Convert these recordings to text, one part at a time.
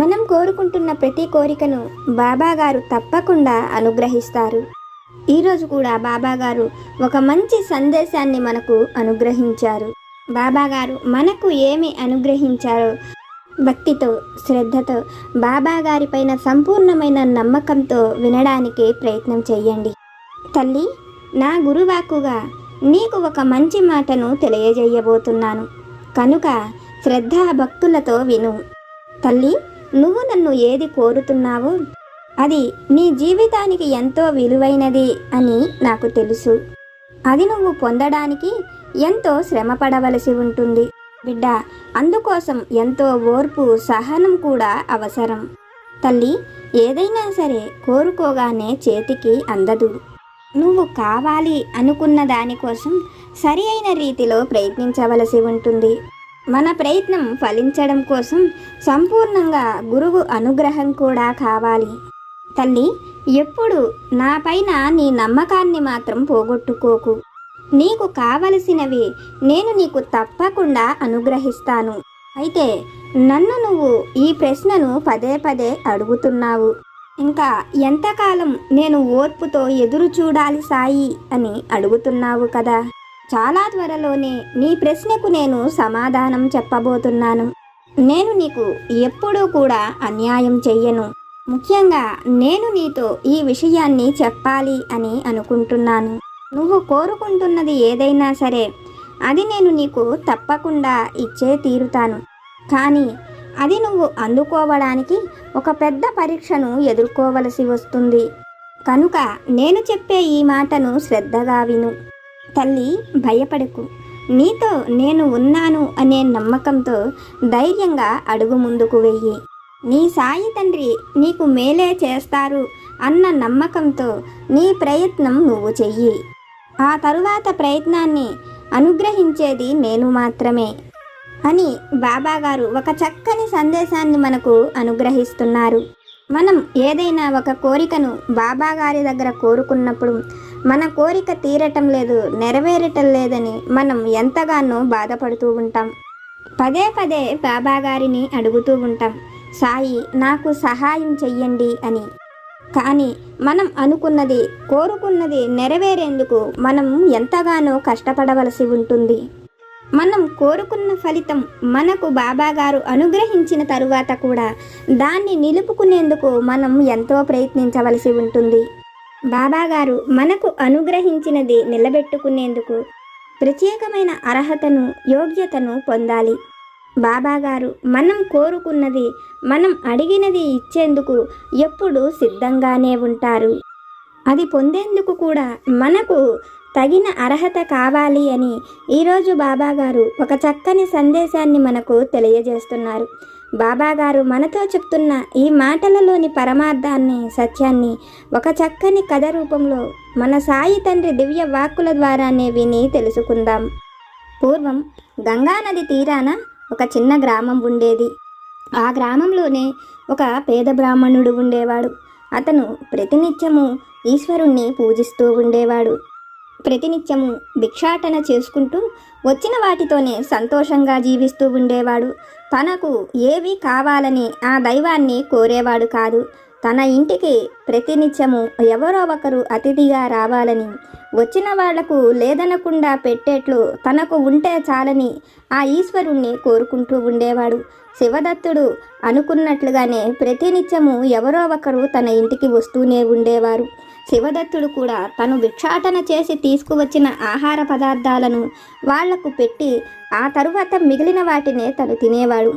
మనం కోరుకుంటున్న ప్రతి కోరికను బాబాగారు తప్పకుండా అనుగ్రహిస్తారు. ఈరోజు కూడా బాబాగారు ఒక మంచి సందేశాన్ని మనకు అనుగ్రహించారు. బాబాగారు మనకు ఏమి అనుగ్రహించారో భక్తితో శ్రద్ధతో బాబాగారిపైన సంపూర్ణమైన నమ్మకంతో వినడానికి ప్రయత్నం చేయండి తల్లి నా గురువాకుగా నీకు ఒక మంచి మాటను తెలియజేయబోతున్నాను. కనుక శ్రద్ధా భక్తులతో విను. తల్లి నువ్వు నన్ను ఏది కోరుతున్నావో అది నీ జీవితానికి ఎంతో విలువైనది అని నాకు తెలుసు. అది నువ్వు పొందడానికి ఎంతో శ్రమ పడవలసి ఉంటుంది. బిడ్డ అందుకోసం ఎంతో ఓర్పు సహనం కూడా అవసరం. తల్లి ఏదైనా సరే కోరుకోగానే చేతికి అందదు. నువ్వు కావాలి అనుకున్న దానికోసం సరి అయిన రీతిలో ప్రయత్నించవలసి ఉంటుంది. మన ప్రయత్నం ఫలించడం కోసం సంపూర్ణంగా గురువు అనుగ్రహం కూడా కావాలి. తల్లి ఎప్పుడు నాపైన నీ నమ్మకాన్ని మాత్రం పోగొట్టుకోకు. నీకు కావలసినవి నేను నీకు తప్పకుండా అనుగ్రహిస్తాను. అయితే నన్ను నువ్వు ఈ ప్రశ్నను పదే పదే అడుగుతున్నావు. ఇంకా ఎంతకాలం నేను ఓర్పుతో ఎదురు చూడాలి సాయి అని అడుగుతున్నావు కదా? చాలా త్వరలోనే నీ ప్రశ్నకు నేను సమాధానం చెప్పబోతున్నాను. నేను నీకు ఎప్పుడూ కూడా అన్యాయం చెయ్యను. ముఖ్యంగా నేను నీతో ఈ విషయాన్ని చెప్పాలి అని అనుకుంటున్నాను. నువ్వు కోరుకుంటున్నది ఏదైనా సరే అది నేను నీకు తప్పకుండా ఇచ్చే తీరుతాను. కానీ అది నువ్వు అందుకోవడానికి ఒక పెద్ద పరీక్షను ఎదుర్కోవలసి వస్తుంది. కనుక నేను చెప్పే ఈ మాటను శ్రద్ధగా విను. తల్లి భయపడకు. నీతో నేను ఉన్నాను అనే నమ్మకంతో ధైర్యంగా అడుగు ముందుకు వెయ్యి. నీ సాయి తండ్రి నీకు మేలే చేస్తారు అన్న నమ్మకంతో నీ ప్రయత్నం నువ్వు చెయ్యి. ఆ తరువాత ప్రయత్నాన్ని అనుగ్రహించేది నేను మాత్రమే అని బాబాగారు ఒక చక్కని సందేశాన్ని మనకు అనుగ్రహిస్తున్నారు. మనం ఏదైనా ఒక కోరికను బాబాగారి దగ్గర కోరుకున్నప్పుడు మన కోరిక తీరటం లేదు నెరవేరటం లేదని మనం ఎంతగానో బాధపడుతూ ఉంటాం. పదే పదే బాబాగారిని అడుగుతూ ఉంటాం సాయి నాకు సహాయం చెయ్యండి అని. కానీ మనం అనుకున్నది కోరుకున్నది నెరవేరేందుకు మనం ఎంతగానో కష్టపడవలసి ఉంటుంది. మనం కోరుకున్న ఫలితం మనకు బాబాగారు అనుగ్రహించిన తరువాత కూడా దాన్ని నిలుపుకునేందుకు మనం ఎంతో ప్రయత్నించవలసి ఉంటుంది. బాబాగారు మనకు అనుగ్రహించినది నిలబెట్టుకునేందుకు ప్రత్యేకమైన అర్హతను యోగ్యతను పొందాలి. బాబాగారు మనం కోరుకున్నది మనం అడిగినది ఇచ్చేందుకు ఎప్పుడు సిద్ధంగానే ఉంటారు. అది పొందేందుకు కూడా మనకు తగిన అర్హత కావాలి అని ఈరోజు బాబాగారు ఒక చక్కని సందేశాన్ని మనకు తెలియజేస్తున్నారు. బాబాగారు మనతో చెప్తున్న ఈ మాటలలోని పరమార్థాన్ని సత్యాన్ని ఒక చక్కని కథ రూపంలో మన సాయి తండ్రి దివ్య వాక్కుల ద్వారానే విని తెలుసుకుందాం. పూర్వం గంగానది తీరాన ఒక చిన్న గ్రామం ఉండేది. ఆ గ్రామంలోనే ఒక పేద బ్రాహ్మణుడు ఉండేవాడు. అతను ప్రతినిత్యము ఈశ్వరుణ్ణి పూజిస్తూ ఉండేవాడు. ప్రతినిత్యము భిక్షాటన చేసుకుంటూ వచ్చిన వాటితోనే సంతోషంగా జీవిస్తూ ఉండేవాడు. తనకు ఏవి కావాలని ఆ దైవాన్ని కోరేవాడు కాదు. తన ఇంటికి ప్రతినిత్యము ఎవరో ఒకరు అతిథిగా రావాలని వచ్చిన వాళ్ళకు లేదనకుండా పెట్టేట్లు తనకు ఉంటే చాలని ఆ ఈశ్వరుణ్ణి కోరుకుంటూ ఉండేవాడు. శివదత్తుడు అనుకున్నట్లుగానే ప్రతినిత్యము ఎవరో ఒకరు తన ఇంటికి వస్తూనే ఉండేవారు. శివదత్తుడు కూడా తను భిక్షాటన చేసి తీసుకువచ్చిన ఆహార పదార్థాలను వాళ్ళకు పెట్టి ఆ తరువాత మిగిలిన వాటినే తను తినేవాడు.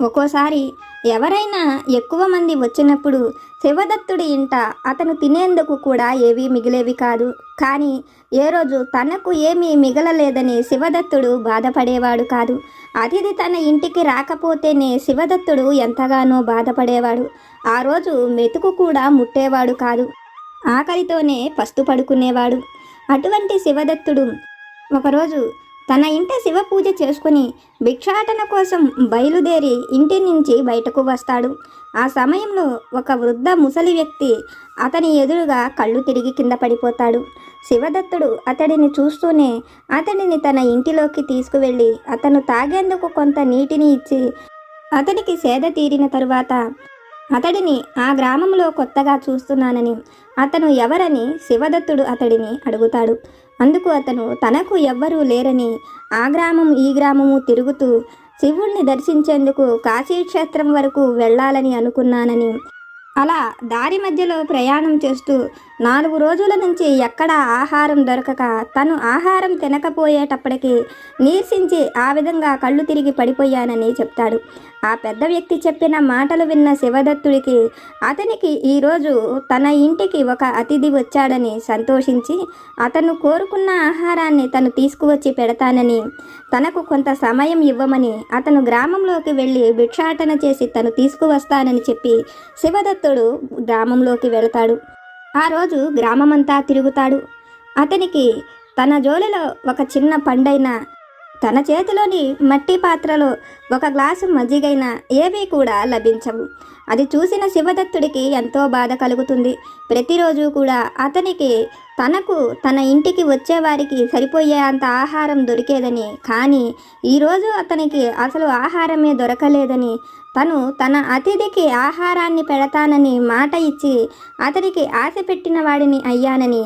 ఒక్కోసారి ఎవరైనా ఎక్కువ మంది వచ్చినప్పుడు శివదత్తుడి ఇంట అతను తినేందుకు కూడా ఏవీ మిగిలేవి కాదు. కానీ ఏ రోజు తనకు ఏమీ మిగలలేదని శివదత్తుడు బాధపడేవాడు కాదు. అతిథి తన ఇంటికి రాకపోతేనే శివదత్తుడు ఎంతగానో బాధపడేవాడు. ఆ రోజు మెతుకు కూడా ముట్టేవాడు కాదు. ఆకలితోనే పస్తు పడుకునేవాడు. అటువంటి శివదత్తుడు ఒకరోజు తన ఇంట శివ పూజ చేసుకుని భిక్షాటన కోసం బయలుదేరి ఇంటి నుంచి బయటకు వస్తాడు. ఆ సమయంలో ఒక వృద్ధ ముసలి వ్యక్తి అతని ఎదురుగా కళ్ళు తిరిగి కింద పడిపోతాడు. శివదత్తుడు అతడిని చూస్తూనే అతడిని తన ఇంటిలోకి తీసుకువెళ్ళి అతను తాగేందుకు కొంత నీటిని ఇచ్చి అతనికి సేద తీరిన తరువాత అతడిని ఆ గ్రామంలో కొత్తగా చూస్తున్నానని అతను ఎవరని శివదత్తుడు అతడిని అడుగుతాడు. అందుకు అతను తనకు ఎవ్వరూ లేరని ఆ గ్రామం ఈ గ్రామము తిరుగుతూ శివుణ్ణి దర్శించేందుకు కాశీక్షేత్రం వరకు వెళ్ళాలని అనుకున్నానని. అలా దారి మధ్యలో ప్రయాణం చేస్తూ నాలుగు రోజుల నుంచి ఎక్కడా ఆహారం దొరకక తను ఆహారం తినకపోయేటప్పటికీ నీరసించి ఆ విధంగా కళ్ళు తిరిగి పడిపోయానని చెప్తాడు. ఆ పెద్ద వ్యక్తి చెప్పిన మాటలు విన్న శివదత్తుడికి అతనికి ఈరోజు తన ఇంటికి ఒక అతిథి వచ్చాడని సంతోషించి అతను కోరుకున్న ఆహారాన్ని తను తీసుకువచ్చి పెడతానని తనకు కొంత సమయం ఇవ్వమని అతను గ్రామంలోకి వెళ్ళి భిక్షాటన చేసి తను తీసుకువస్తానని చెప్పి శివదత్తుడు గ్రామంలోకి వెళతాడు. ఆ రోజు గ్రామమంతా తిరుగుతాడు. అతనికి తన జోలిలో ఒక చిన్న పండైన తన చేతిలోని మట్టి పాత్రలో ఒక గ్లాసు మజ్జిగైన ఏవీ కూడా లభించవు. అది చూసిన శివదత్తుడికి ఎంతో బాధ కలుగుతుంది. ప్రతిరోజు కూడా అతనికి తనకు తన ఇంటికి వచ్చేవారికి సరిపోయే అంత ఆహారం దొరికేదని కానీ ఈరోజు అతనికి అసలు ఆహారమే దొరకలేదని తను తన అతిథికి ఆహారాన్ని పెడతానని మాట ఇచ్చి అతనికి ఆశ పెట్టిన వాడిని అయ్యానని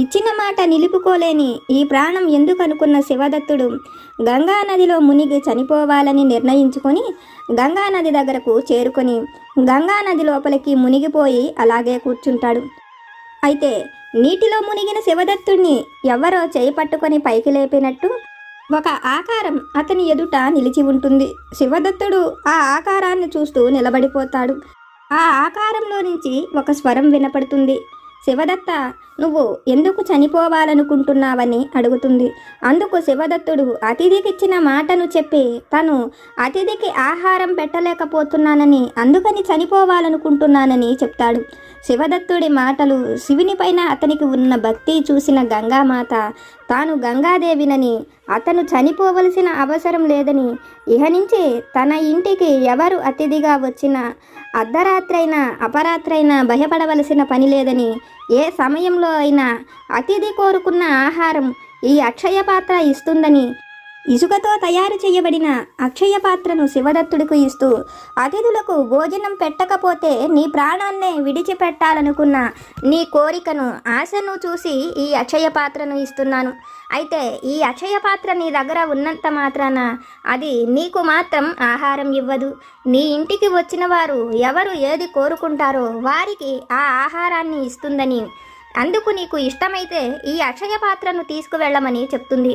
ఇచ్చిన మాట నిలుపుకోలేని ఈ ప్రాణం ఎందుకు అనుకున్న శివదత్తుడు? గంగా నదిలో మునిగి చనిపోవాలని నిర్ణయించుకొని గంగా నది దగ్గరకు చేరుకొని గంగా నది లోపలికి మునిగిపోయి అలాగే కూర్చుంటాడు. అయితే నీటిలో మునిగిన శివదత్తుడిని ఎవరో చేయి పట్టుకొని పైకి లేపినట్టు ఒక ఆకారం అతని ఎదుట నిలిచి ఉంటుంది. శివదత్తుడు ఆ ఆకారాన్ని చూస్తూ నిలబడిపోతాడు. ఆ ఆకారంలో నుంచి ఒక స్వరం వినపడుతుంది. శివదత్త నువ్వు ఎందుకు చనిపోవాలనుకుంటున్నావని అడుగుతుంది. అందుకు శివదత్తుడు అతిథికి ఇచ్చిన మాటను చెప్పి తను అతిథికి ఆహారం పెట్టలేకపోతున్నానని అందుకని చనిపోవాలనుకుంటున్నానని చెప్తాడు. శివదత్తుడి మాటలు శివునిపైన అతనికి ఉన్న భక్తి చూసిన గంగామాత తాను గంగాదేవినని అతను చనిపోవలసిన అవసరం లేదని ఇహ నుంచి తన ఇంటికి ఎవరు అతిథిగా వచ్చినా అర్ధరాత్రైనా అపరాత్రైనా భయపడవలసిన పని లేదని ఏ సమయంలో అయినా అతిథి కోరుకున్న ఆహారం ఈ అక్షయ పాత్ర ఇస్తుందని ఇసుకతో తయారు చేయబడిన అక్షయ పాత్రను శివదత్తుడికి ఇస్తూ అతిథులకు భోజనం పెట్టకపోతే నీ ప్రాణాన్నే విడిచిపెట్టాలనుకున్న నీ కోరికను ఆశను చూసి ఈ అక్షయ పాత్రను ఇస్తున్నాను. అయితే ఈ అక్షయ పాత్ర నీ దగ్గర ఉన్నంత మాత్రాన అది నీకు మాత్రం ఆహారం ఇవ్వదు. నీ ఇంటికి వచ్చిన వారు ఎవరు ఏది కోరుకుంటారో వారికి ఆ ఆహారాన్ని ఇస్తుందని అందుకు నీకు ఇష్టమైతే ఈ అక్షయ పాత్రను తీసుకువెళ్ళమని చెప్తుంది.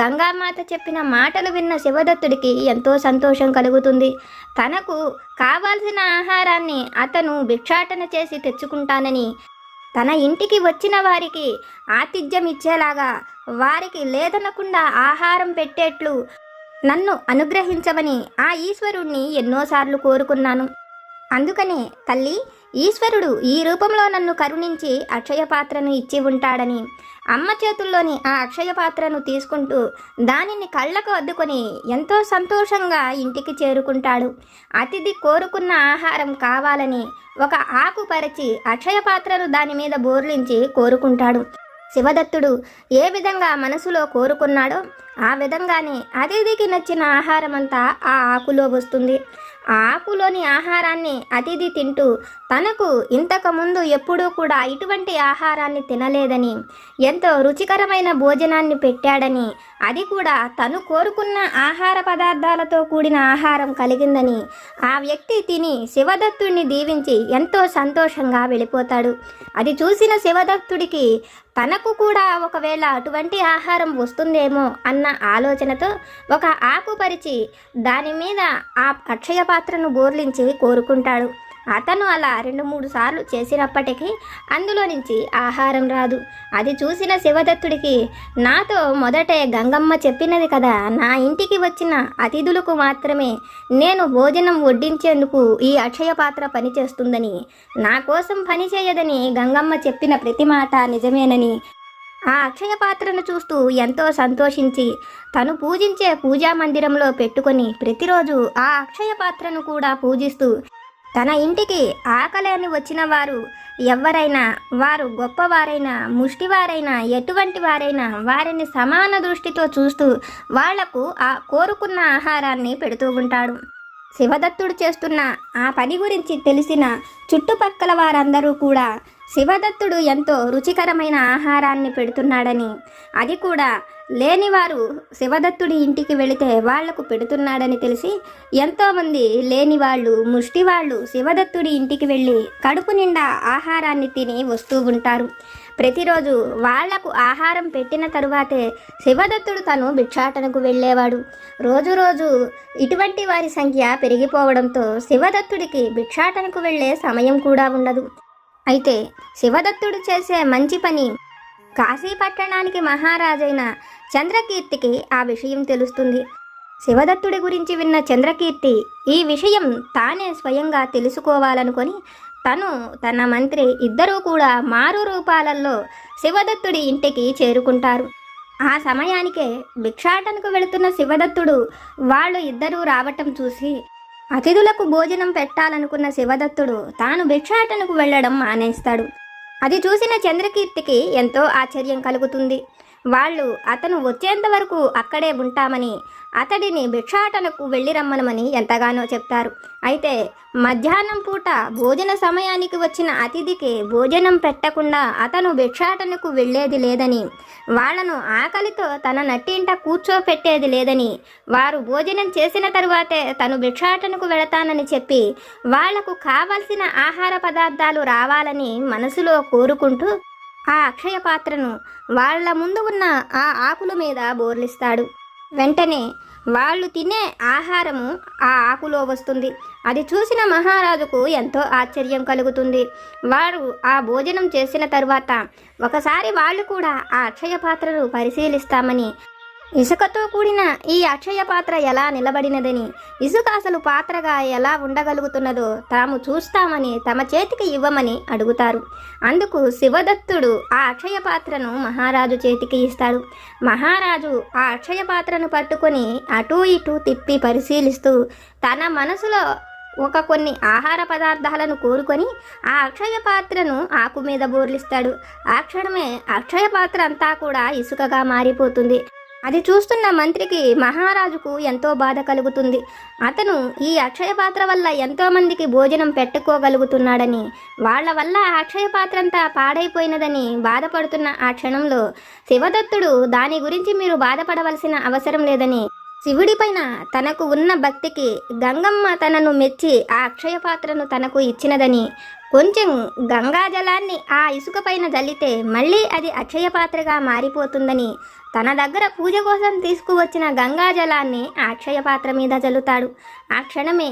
గంగామాత చెప్పిన మాటలు విన్న శివదత్తుడికి ఎంతో సంతోషం కలుగుతుంది. తనకు కావాల్సిన ఆహారాన్ని అతను భిక్షాటన చేసి తెచ్చుకుంటానని తన ఇంటికి వచ్చిన వారికి ఆతిథ్యం ఇచ్చేలాగా వారికి లేదనకుండా ఆహారం పెట్టేట్లు నన్ను అనుగ్రహించమని ఆ ఈశ్వరుణ్ణి ఎన్నోసార్లు కోరుకున్నాను. అందుకనే తల్లి ఈశ్వరుడు ఈ రూపంలో నన్ను కరుణించి అక్షయ పాత్రను ఇచ్చి ఉంటాడని. అమ్మ చేతుల్లోని ఆ అక్షయ పాత్రను తీసుకుంటూ దానిని కళ్ళకు అద్దుకొని ఎంతో సంతోషంగా ఇంటికి చేరుకుంటాడు. అతిథి కోరుకున్న ఆహారం కావాలని ఒక ఆకు పరిచి అక్షయ పాత్రను దాని మీద బోర్లించి కోరుకుంటాడు. శివదత్తుడు ఏ విధంగా మనసులో కోరుకున్నాడో ఆ విధంగానే అతిథికి నచ్చిన ఆహారం అంతా ఆ ఆకులో వస్తుంది. ఆ ఆకులోని ఆహారాన్ని అతిథి తింటూ తనకు ఇంతకుముందు ఎప్పుడూ కూడా ఇటువంటి ఆహారాన్ని తినలేదని ఎంతో రుచికరమైన భోజనాన్ని పెట్టాడని అది కూడా తను కోరుకున్న ఆహార పదార్థాలతో కూడిన ఆహారం కలిగిందని ఆ వ్యక్తి తిని శివదత్తుడిని దీవించి ఎంతో సంతోషంగా వెళ్ళిపోతాడు. అది చూసిన శివదత్తుడికి తనకు కూడా ఒకవేళ అటువంటి ఆహారం వస్తుందేమో అన్న ఆలోచనతో ఒక ఆకు పరిచి దాని మీద ఆ అక్షయ పాత్రను బోర్లించి కోరుకుంటాడు. అతను అలా రెండు మూడు సార్లు చేసినప్పటికీ అందులో నుంచి ఆహారం రాదు. అది చూసిన శివదత్తుడికి నాతో మొదటే గంగమ్మ చెప్పినది కదా నా ఇంటికి వచ్చిన అతిథులకు మాత్రమే నేను భోజనం వడ్డించేందుకు ఈ అక్షయ పాత్ర పనిచేస్తుందని నా కోసం పని చేయదని గంగమ్మ చెప్పిన ప్రతి మాట నిజమేనని. ఆ అక్షయ పాత్రను చూస్తూ ఎంతో సంతోషించి తను పూజించే పూజా మందిరంలో పెట్టుకొని ప్రతిరోజు ఆ అక్షయ పాత్రను కూడా పూజిస్తూ తన ఇంటికి ఆకలేని వచ్చిన వారు ఎవరైనా వారు గొప్పవారైనా ముష్టివారైనా ఎటువంటి వారైనా వారిని సమాన దృష్టితో చూస్తూ వాళ్ళకు ఆ కోరుకున్న ఆహారాన్ని పెడుతూ ఉంటాడు. శివదత్తుడు చేస్తున్న ఆ పని గురించి తెలిసిన చుట్టుపక్కల వారందరూ కూడా శివదత్తుడు ఎంతో రుచికరమైన ఆహారాన్ని పెడుతున్నాడని. అది కూడా లేనివారు శివదత్తుడి ఇంటికి వెళితే వాళ్ళకు పెడుతున్నాడని తెలిసి ఎంతోమంది లేని వాళ్ళు ముష్టి వాళ్ళు శివదత్తుడి ఇంటికి వెళ్ళి కడుపు నిండా ఆహారాన్ని తిని వస్తూ ఉంటారు. ప్రతిరోజు వాళ్ళకు ఆహారం పెట్టిన తరువాతే శివదత్తుడు తను భిక్షాటనకు వెళ్ళేవాడు. రోజు రోజు ఇటువంటి వారి సంఖ్య పెరిగిపోవడంతో శివదత్తుడికి భిక్షాటనకు వెళ్ళే సమయం కూడా ఉండదు. అయితే శివదత్తుడు చేసే మంచి పని కాశీ పట్టణానికి మహారాజైన చంద్రకీర్తికి ఆ విషయం తెలుస్తుంది. శివదత్తుడి గురించి విన్న చంద్రకీర్తి ఈ విషయం తానే స్వయంగా తెలుసుకోవాలనుకొని తను తన మంత్రి ఇద్దరూ కూడా మారు రూపాలలో శివదత్తుడి ఇంటికి చేరుకుంటారు. ఆ సమయానికే భిక్షాటనకు వెళుతున్న శివదత్తుడు వాళ్ళు ఇద్దరూ రావటం చూసి అతిథులకు భోజనం పెట్టాలనుకున్న శివదత్తుడు తాను భిక్షాటనకు వెళ్ళడం మానేస్తాడు. అది చూసిన చంద్రకీర్తికి ఎంతో ఆశ్చర్యం కలుగుతుంది. వాళ్ళు అతను వచ్చేంత వరకు అక్కడే ఉంటామని అతడిని భిక్షాటనకు వెళ్ళి రమ్మనమని ఎంతగానో చెప్తారు. అయితే మధ్యాహ్నం పూట భోజన సమయానికి వచ్చిన అతిథికి భోజనం పెట్టకుండా అతను భిక్షాటనకు వెళ్ళేది లేదని వాళ్ళను ఆకలితో తన నట్టింట కూర్చోపెట్టేది లేదని వారు భోజనం చేసిన తరువాతే తను భిక్షాటనకు వెళతానని చెప్పి వాళ్ళకు కావలసిన ఆహార పదార్థాలు రావాలని మనసులో కోరుకుంటూ ఆ అక్షయ పాత్రను వాళ్ళ ముందు ఉన్న ఆ ఆకుల మీద బోర్లిస్తాడు. వెంటనే వాళ్ళు తినే ఆహారము ఆ ఆకులో వస్తుంది. అది చూసిన మహారాజుకు ఎంతో ఆశ్చర్యం కలుగుతుంది. వారు ఆ భోజనం చేసిన తరువాత ఒకసారి వాళ్ళు కూడా ఆ అక్షయ పాత్రను పరిశీలిస్తామని ఇసుకతో కూడిన ఈ అక్షయ పాత్ర ఎలా నిలబడినదని ఇసుక అసలు పాత్రగా ఎలా ఉండగలుగుతున్నదో తాము చూస్తామని తమ చేతికి ఇవ్వమని అడుగుతారు. అందుకు శివదత్తుడు ఆ అక్షయ పాత్రను మహారాజు చేతికి ఇస్తాడు. మహారాజు ఆ అక్షయ పాత్రను పట్టుకొని అటూ ఇటూ తిప్పి పరిశీలిస్తూ తన మనసులో ఒక కొన్ని ఆహార పదార్థాలను కోరుకొని ఆ అక్షయ పాత్రను ఆకు మీద బోర్లిస్తాడు. ఆ క్షణమే అక్షయ పాత్ర అంతా కూడా ఇసుకగా మారిపోతుంది. అది చూస్తున్న మంత్రికి మహారాజుకు ఎంతో బాధ కలుగుతుంది. అతను ఈ అక్షయ పాత్ర వల్ల ఎంతోమందికి భోజనం పెట్టుకోగలుగుతున్నాడని వాళ్ళ వల్ల అక్షయ పాత్ర అంతా పాడైపోయినదని బాధపడుతున్న ఆ క్షణంలో శివదత్తుడు దాని గురించి మీరు బాధపడవలసిన అవసరం లేదని శివుడిపైన తనకు ఉన్న భక్తికి గంగమ్మ తనను మెచ్చి ఆ అక్షయ పాత్రను తనకు ఇచ్చినదని కొంచెం గంగాజలాన్ని ఆ ఇసుక పైన జల్లితే మళ్ళీ అది అక్షయ పాత్రగా మారిపోతుందని తన దగ్గర పూజ కోసం తీసుకువచ్చిన గంగాజలాన్ని అక్షయ పాత్ర మీద జల్లుతాడు. ఆ క్షణమే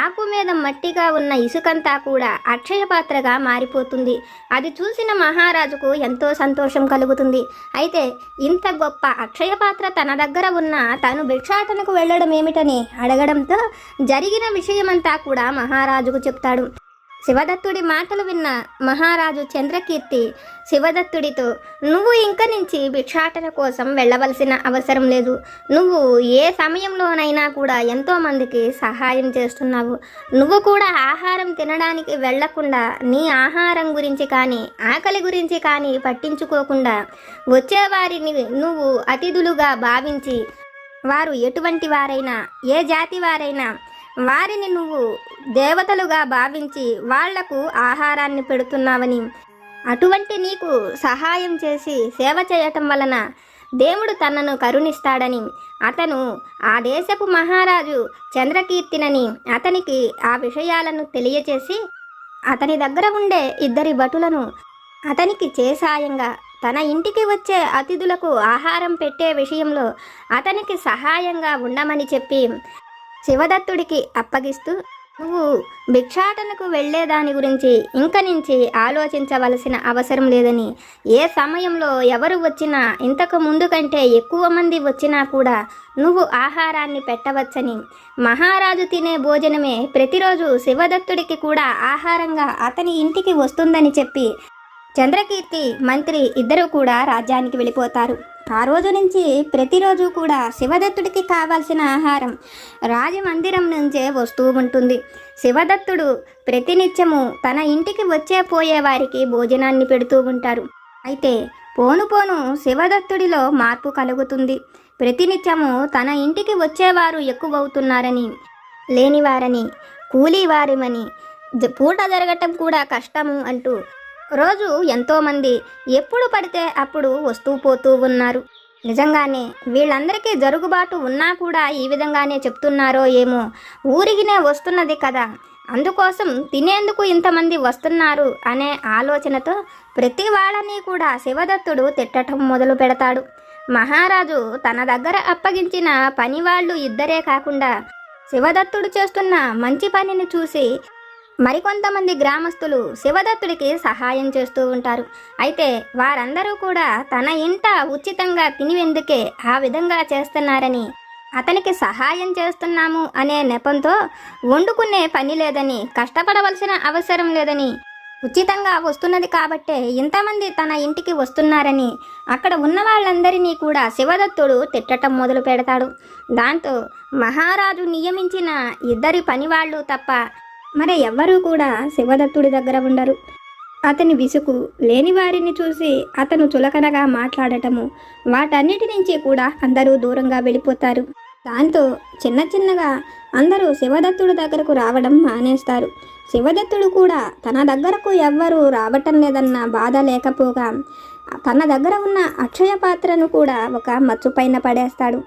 ఆకు మీద మట్టిగా ఉన్న ఇసుకంతా కూడా అక్షయ పాత్రగా మారిపోతుంది. అది చూసిన మహారాజుకు ఎంతో సంతోషం కలుగుతుంది. అయితే ఇంత గొప్ప అక్షయ పాత్ర తన దగ్గర ఉన్న తను భిక్షాటనకు వెళ్ళడం ఏమిటని అడగడంతో జరిగిన విషయమంతా కూడా మహారాజుకు చెప్తాడు. శివదత్తుడి మాటలు విన్న మహారాజు చంద్రకీర్తి శివదత్తుడితో నువ్వు ఇంక నుంచి భిక్షాటన కోసం వెళ్ళవలసిన అవసరం లేదు. నువ్వు ఏ సమయంలోనైనా కూడా ఎంతోమందికి సహాయం చేస్తున్నావు. నువ్వు కూడా ఆహారం తినడానికి వెళ్ళకుండా నీ ఆహారం గురించి కానీ ఆకలి గురించి కానీ పట్టించుకోకుండా వచ్చేవారిని నువ్వు అతిథులుగా భావించి వారు ఎటువంటి వారైనా ఏ జాతి వారైనా వారిని నువ్వు దేవతలుగా భావించి వాళ్ళకు ఆహారాన్ని పెడుతున్నావని. అటువంటి నీకు సహాయం చేసి సేవ చేయటం వలన దేవుడు తనను కరుణిస్తాడని అతను ఆ దేశపు మహారాజు చంద్రకీర్తినని అతనికి ఆ విషయాలను తెలియచేసి అతని దగ్గర ఉండే ఇద్దరి భటులను అతనికి చేసాయంగా తన ఇంటికి వచ్చే అతిథులకు ఆహారం పెట్టే విషయంలో అతనికి సహాయంగా ఉండమని చెప్పి శివదత్తుడికి అప్పగిస్తూ నువ్వు భిక్షాటనకు వెళ్ళేదాని గురించి ఇంక నుంచి ఆలోచించవలసిన అవసరం లేదని. ఏ సమయంలో ఎవరు వచ్చినా ఇంతకు ముందు కంటే ఎక్కువ మంది వచ్చినా కూడా నువ్వు ఆహారాన్ని పెట్టవచ్చని. మహారాజు తినే భోజనమే ప్రతిరోజు శివదత్తుడికి కూడా ఆహారంగా అతని ఇంటికి వస్తుందని చెప్పి చంద్రకీర్తి మంత్రి ఇద్దరు కూడా రాజ్యానికి వెళ్ళిపోతారు. ఆ రోజు నుంచి ప్రతిరోజు కూడా శివదత్తుడికి కావాల్సిన ఆహారం రాజమందిరం నుంచే వస్తూ ఉంటుంది. శివదత్తుడు ప్రతినిత్యము తన ఇంటికి వచ్చే పోయే వారికి భోజనాన్ని పెడుతూ ఉంటారు. అయితే పోను పోను శివదత్తుడిలో మార్పు కలుగుతుంది. ప్రతినిత్యము తన ఇంటికి వచ్చేవారు ఎక్కువవుతున్నారని లేనివారని కూలీవారమని జ- పూట జరగటం కూడా కష్టము అంటూ రోజు ఎంతోమంది ఎప్పుడు పడితే అప్పుడు వస్తూ పోతూ ఉన్నారు. నిజంగానే వీళ్ళందరికీ జరుగుబాటు ఉన్నా కూడా ఈ విధంగానే చెప్తున్నారో ఏమో ఊరికినే వస్తున్నది కదా. అందుకోసం తినేందుకు ఇంతమంది వస్తున్నారు అనే ఆలోచనతో ప్రతి వాళ్ళని కూడా శివదత్తుడు తిట్టటం మొదలు పెడతాడు. మహారాజు తన దగ్గర అప్పగించిన పనివాళ్ళు ఇద్దరే కాకుండా శివదత్తుడు చేస్తున్న మంచి పనిని చూసి మరికొంతమంది గ్రామస్తులు శివదత్తుడికి సహాయం చేస్తూ ఉంటారు. అయితే వారందరూ కూడా తన ఇంట ఉచితంగా తినివెందుకే ఆ విధంగా చేస్తున్నారని అతనికి సహాయం చేస్తున్నాము అనే నెపంతో వండుకునే పని లేదని కష్టపడవలసిన అవసరం లేదని ఉచితంగా వస్తున్నది కాబట్టే ఇంతమంది తన ఇంటికి వస్తున్నారని అక్కడ ఉన్న వాళ్ళందరినీ కూడా శివదత్తుడు తిట్టటం మొదలు పెడతాడు దాంతో మహారాజు నియమించిన ఇద్దరి పనివాళ్ళు తప్ప మరి ఎవ్వరూ కూడా శివదత్తుడి దగ్గర ఉండరు. అతని విసుగు లేని వారిని చూసి అతను చులకనగా మాట్లాడటము వాటన్నిటి నుంచి కూడా అందరూ దూరంగా వెళ్ళిపోతారు. దాంతో చిన్న చిన్నగా అందరూ శివదత్తుడి దగ్గరకు రావడం మానేస్తారు. శివదత్తుడు కూడా తన దగ్గరకు ఎవ్వరూ రావటం లేదన్న బాధ లేకపోగా తన దగ్గర ఉన్న అక్షయ పాత్రను కూడా ఒక మచ్చుపైన పడేస్తాడు.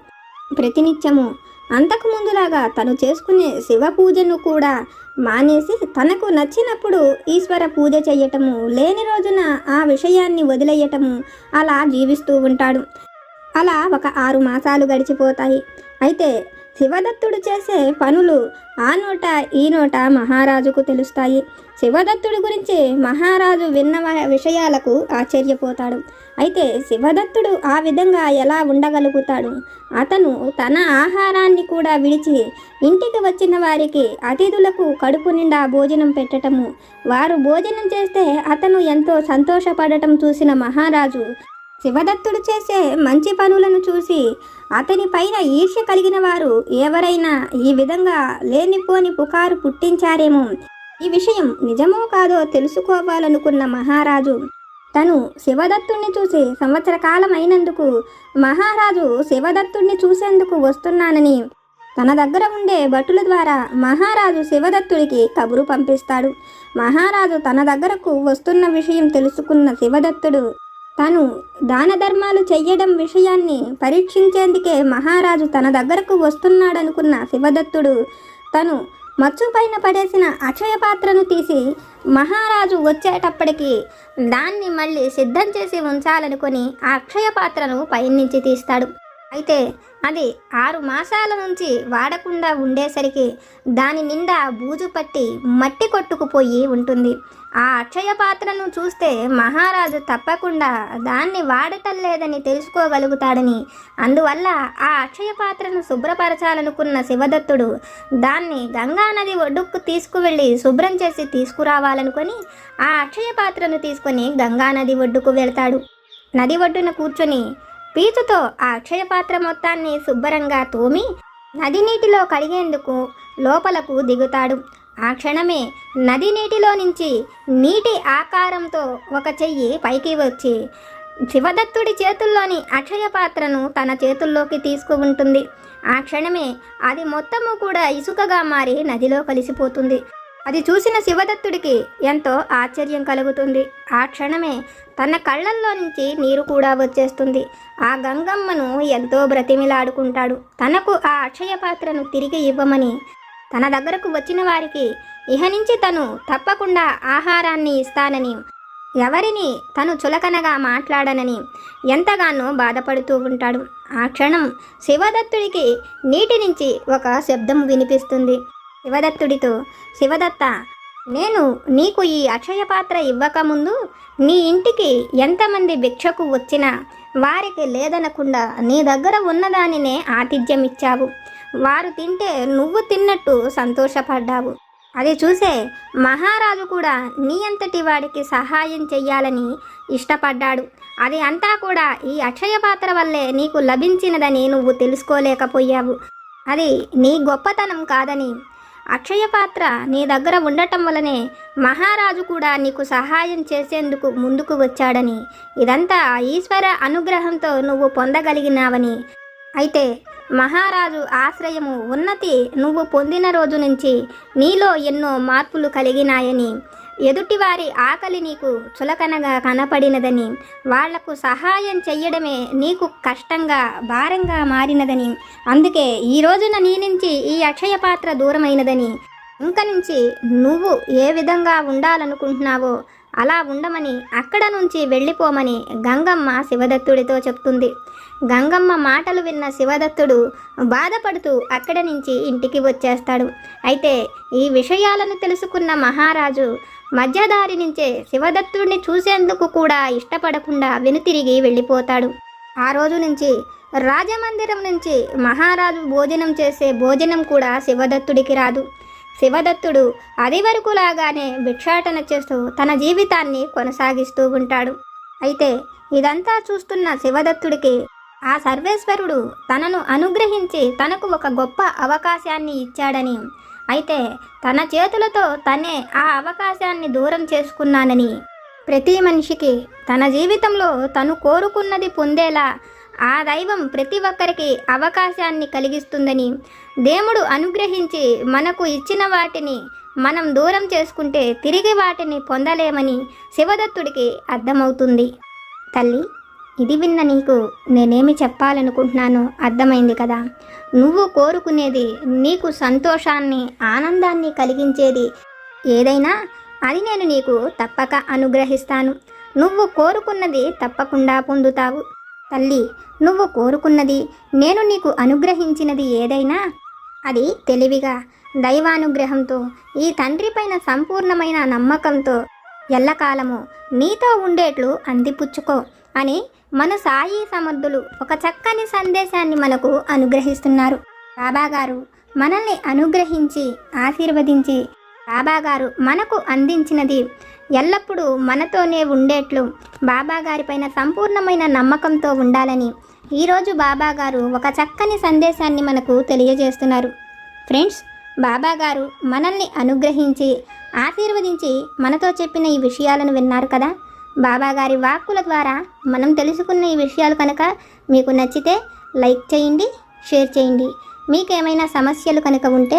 ప్రతినిత్యము అంతకు ముందులాగా తను చేసుకునే శివ పూజను కూడా మానేసి తనకు నచ్చినప్పుడు ఈశ్వర పూజ చేయటము లేని రోజున ఆ విషయాన్ని వదిలేయటము అలా జీవిస్తూ ఉంటాడు. అలా ఒక ఆరు మాసాలు గడిచిపోతాయి. అయితే శివదత్తుడు చేసే పనులు ఆ నోట ఈ నోట మహారాజుకు తెలుస్తాయి. శివదత్తుడి గురించి మహారాజు విన్న విషయాలకు ఆశ్చర్యపోతాడు. అయితే శివదత్తుడు ఆ విధంగా ఎలా ఉండగలుగుతాడు? అతను తన ఆహారాన్ని కూడా విడిచి ఇంటికి వచ్చిన వారికి అతిథులకు కడుపు నిండా భోజనం పెట్టటము వారు భోజనం చేస్తే అతను ఎంతో సంతోషపడటం చూసిన మహారాజు శివదత్తుడు చేసే మంచి పనులను చూసి అతని పైన ఈర్ష్య కలిగిన వారు ఎవరైనా ఈ విధంగా లేనిపోని పుకారు పుట్టించారేమో? ఈ విషయం నిజమో కాదో తెలుసుకోవాలనుకున్న మహారాజు తను శివదత్తుణ్ణి చూసి సంవత్సర కాలం అయినందుకు మహారాజు శివదత్తుణ్ణి చూసేందుకు వస్తున్నానని. తన దగ్గర ఉండే భటుల ద్వారా మహారాజు శివదత్తుడికి కబురు పంపిస్తాడు. మహారాజు తన దగ్గరకు వస్తున్న విషయం తెలుసుకున్న శివదత్తుడు తను దాన ధర్మాలు చెయ్యడం విషయాన్ని పరీక్షించేందుకే మహారాజు తన దగ్గరకు వస్తున్నాడనుకున్న శివదత్తుడు తను మచ్చు పైన పడేసిన అక్షయ పాత్రను తీసి మహారాజు వచ్చేటప్పటికి దాన్ని మళ్ళీ సిద్ధం చేసి ఉంచాలనుకొని ఆ అక్షయ పాత్రను పైనుంచి తీస్తాడు. అయితే అది ఆరు మాసాల నుంచి వాడకుండా ఉండేసరికి దాని నిండా బూజు పట్టి మట్టి కొట్టుకుపోయి ఉంటుంది. ఆ అక్షయ పాత్రను చూస్తే మహారాజు తప్పకుండా దాన్ని వాడటం లేదని తెలుసుకోగలుగుతాడని. అందువల్ల ఆ అక్షయ పాత్రను శుభ్రపరచాలనుకున్న శివదత్తుడు దాన్ని గంగానది ఒడ్డుకు తీసుకువెళ్ళి శుభ్రం చేసి తీసుకురావాలనుకొని ఆ అక్షయ పాత్రను తీసుకొని గంగానది ఒడ్డుకు వెళ్తాడు. నది ఒడ్డున కూర్చొని పీచుతో ఆ అక్షయ పాత్ర మొత్తాన్ని శుభ్రంగా తోమి నది నీటిలో కడిగేందుకు లోపలకు దిగుతాడు. ఆ క్షణమే నది నీటిలో నుంచి నీటి ఆకారంతో ఒక చెయ్యి పైకి వచ్చి శివదత్తుడి చేతుల్లోని అక్షయ పాత్రను తన చేతుల్లోకి తీసుకుంటుంది ఆ క్షణమే అది మొత్తము కూడా ఇసుకగా మారి నదిలో కలిసిపోతుంది. అది చూసిన శివదత్తుడికి ఎంతో ఆశ్చర్యం కలుగుతుంది. ఆ క్షణమే తన కళ్ళల్లో నుంచి నీరు కూడా వచ్చేస్తుంది. ఆ గంగమ్మను ఎంతో బ్రతిమిలాడుకుంటాడు. తనకు ఆ అక్షయ పాత్రను తిరిగి ఇవ్వమని తన దగ్గరకు వచ్చిన వారికి ఇహ నుంచి తను తప్పకుండా ఆహారాన్ని ఇస్తానని ఎవరిని తను చులకనగా మాట్లాడనని ఎంతగానో బాధపడుతూ ఉంటాడు. ఆ క్షణం శివదత్తుడికి నీటి నుంచి ఒక శబ్దం వినిపిస్తుంది. శివదత్తుడితో శివదత్త నేను నీకు ఈ అక్షయ పాత్ర ఇవ్వకముందు నీ ఇంటికి ఎంతమంది భిక్షకు వచ్చినా వారికి లేదనకుండా నీ దగ్గర ఉన్నదానినే ఆతిథ్యం ఇచ్చావు వారు తింటే నువ్వు తిన్నట్టు సంతోషపడ్డావు. అది చూసే మహారాజు కూడా నీ అంతటి వాడికి సహాయం చెయ్యాలని ఇష్టపడ్డాడు. అది అంతా కూడా ఈ అక్షయ పాత్ర వల్లే నీకు లభించినదని నువ్వు తెలుసుకోలేకపోయావు. అది నీ గొప్పతనం కాదని. అక్షయ పాత్ర నీ దగ్గర ఉండటం వలనే మహారాజు కూడా నీకు సహాయం చేసేందుకు ముందుకు వచ్చాడని. ఇదంతా ఈశ్వర అనుగ్రహంతో నువ్వు పొందగలిగినావని అయితే మహారాజు ఆశ్రయము ఉన్నతి నువ్వు పొందిన రోజు నుంచి నీలో ఎన్నో మార్పులు కలిగినాయని. ఎదుటివారి ఆకలి నీకు చులకనగా కనపడినదని వాళ్ళకు సహాయం చెయ్యడమే నీకు కష్టంగా భారంగా మారినదని. అందుకే ఈ రోజున నీ నుంచి ఈ అక్షయ పాత్ర దూరమైనదని. ఇంక నుంచి నువ్వు ఏ విధంగా ఉండాలనుకుంటున్నావో అలా ఉండమని అక్కడ నుంచి వెళ్ళిపోమని గంగమ్మ శివదత్తుడితో చెప్తుంది. గంగమ్మ మాటలు విన్న శివదత్తుడు బాధపడుతూ అక్కడి నుంచి ఇంటికి వచ్చేస్తాడు. అయితే ఈ విషయాలను తెలుసుకున్న మహారాజు మధ్యదారి నుంచే శివదత్తుడిని చూసేందుకు కూడా ఇష్టపడకుండా వెనుతిరిగి వెళ్ళిపోతాడు. ఆ రోజు నుంచి రాజమందిరం నుంచి మహారాజు భోజనం చేసే భోజనం కూడా శివదత్తుడికి రాదు. శివదత్తుడు అది వరకు లాగానే భిక్షాటన చేస్తూ తన జీవితాన్ని కొనసాగిస్తూ ఉంటాడు. అయితే ఇదంతా చూస్తున్న శివదత్తుడికి ఆ సర్వేశ్వరుడు తనను అనుగ్రహించి తనకు ఒక గొప్ప అవకాశాన్ని ఇచ్చాడని. అయితే తన చేతులతో తనే ఆ అవకాశాన్ని దూరం చేసుకున్నానని. ప్రతి మనిషికి తన జీవితంలో తను కోరుకున్నది పొందేలా ఆ దైవం ప్రతి ఒక్కరికి అవకాశాన్ని కలిగిస్తుందని దేవుడు అనుగ్రహించి మనకు ఇచ్చిన వాటిని మనం దూరం చేసుకుంటే తిరిగి వాటిని పొందలేమని శివదత్తుడికి అర్థమవుతుంది. తల్లి ఇది విన్న నీకు నేనేమి చెప్పాలనుకుంటున్నానో అర్థమైంది కదా. నువ్వు కోరుకునేది నీకు సంతోషాన్ని ఆనందాన్ని కలిగించేది ఏదైనా అది నేను నీకు తప్పక అనుగ్రహిస్తాను. నువ్వు కోరుకున్నది తప్పకుండా పొందుతావు. తల్లి నువ్వు కోరుకున్నది నేను నీకు అనుగ్రహించినది ఏదైనా? అది తెలివిగా దైవానుగ్రహంతో ఈ తండ్రిపైన సంపూర్ణమైన నమ్మకంతో ఎల్లకాలము నీతో ఉండేట్లు అందిపుచ్చుకో అని మన సాయి సమర్థులు ఒక చక్కని సందేశాన్ని మనకు అనుగ్రహిస్తున్నారు. బాబాగారు మనల్ని అనుగ్రహించి ఆశీర్వదించి బాబాగారు మనకు అందించినది ఎల్లప్పుడూ మనతోనే ఉండేట్లు. బాబాగారిపైన సంపూర్ణమైన నమ్మకంతో ఉండాలని ఈరోజు బాబాగారు ఒక చక్కని సందేశాన్ని మనకు తెలియజేస్తున్నారు. ఫ్రెండ్స్ బాబాగారు మనల్ని అనుగ్రహించి ఆశీర్వదించి మనతో చెప్పిన ఈ విషయాలను విన్నారు కదా? బాబాగారి వాక్కుల ద్వారా మనం తెలుసుకున్న ఈ విషయాలు కనుక మీకు నచ్చితే లైక్ చేయండి షేర్ చేయండి. మీకేమైనా సమస్యలు కనుక ఉంటే